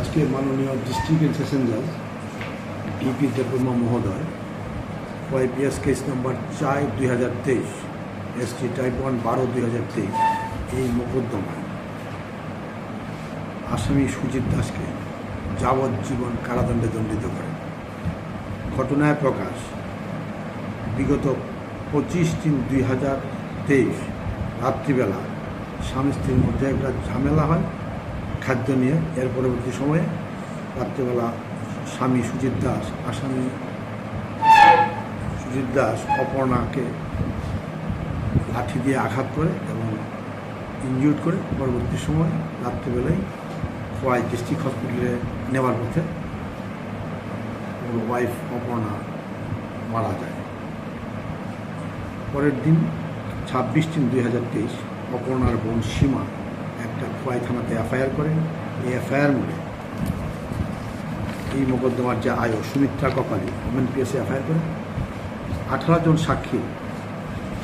আজকে মাননীয় district session জাজ ডিপি দেববর্মা মহোদয় ওয়াইপিএস কেস নম্বর চার দুই হাজার তেইশ এসটি টাইপ ওয়ান বারো দুই হাজার তেইশ, এই মোকদ্দমায় আসামি সুজিত দাসকে যাবজ্জীবন কারাদণ্ডে দণ্ডিত করেন ঘটনায় প্রকাশ, বিগত পঁচিশ তিন দুই হাজার তেইশ রাত্রিবেলা স্বামী স্ত্রীর মধ্যে একটা ঝামেলা হয়। খাদ্য নিয়ে এর পরবর্তী সময়ে রাত্রিবেলা স্বামী সুজিত দাস, আসামি সুজিত দাস, অপর্ণাকে লাঠি দিয়ে আঘাত করে এবং ইনজিউর করে পরবর্তী সময় রাত্রিবেলায় খোয়াই ডিস্ট্রিক্ট হসপিটালে নেওয়ার পথে ওর ওয়াইফ অপর্ণা মারা যায়। পরের দিন ছাব্বিশ তিন দুই হাজার তেইশ অপর্ণার বোন সীমা খোয়াই থানাতে এফআইআর করেন। এই এফআইআর মূলে এই মোকদ্দমার যে আয়ো, সুমিত্রা কপালি, ওমেন পিএসে এফআইআর করেন। আঠারো জন সাক্ষী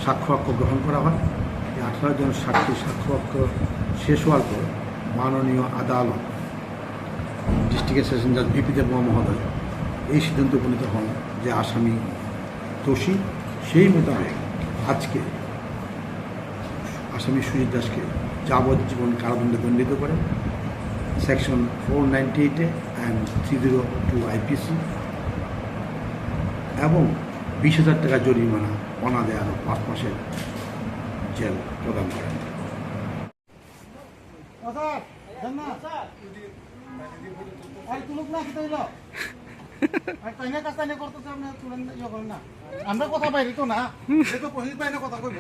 সাক্ষ্য বাক্য গ্রহণ করা হয়। এই আঠারো জন সাক্ষী সাক্ষ্য বাক্য শেষ হওয়ার পর মাননীয় আদালত ডিস্ট্রিক্ট সেশন জাজ বিপি দেব মহোদয় এই সিদ্ধান্ত উপনীত হন যে আসামি দোষী। সেই মোতাবেক আজকে আসামি সুজিত দাসকে যাবজ্জীবন কারাদণ্ডে দণ্ডিত করে। সেকশন ফোর নাইনটি এইটে and three zero two IPC এবং বিশ হাজার টাকা জরিমানা অনাদে আরও পাঁচ মাসের জেল প্রদান করেন। ইয়ে আমরা কথা বাইরে তো না। কথা কইব।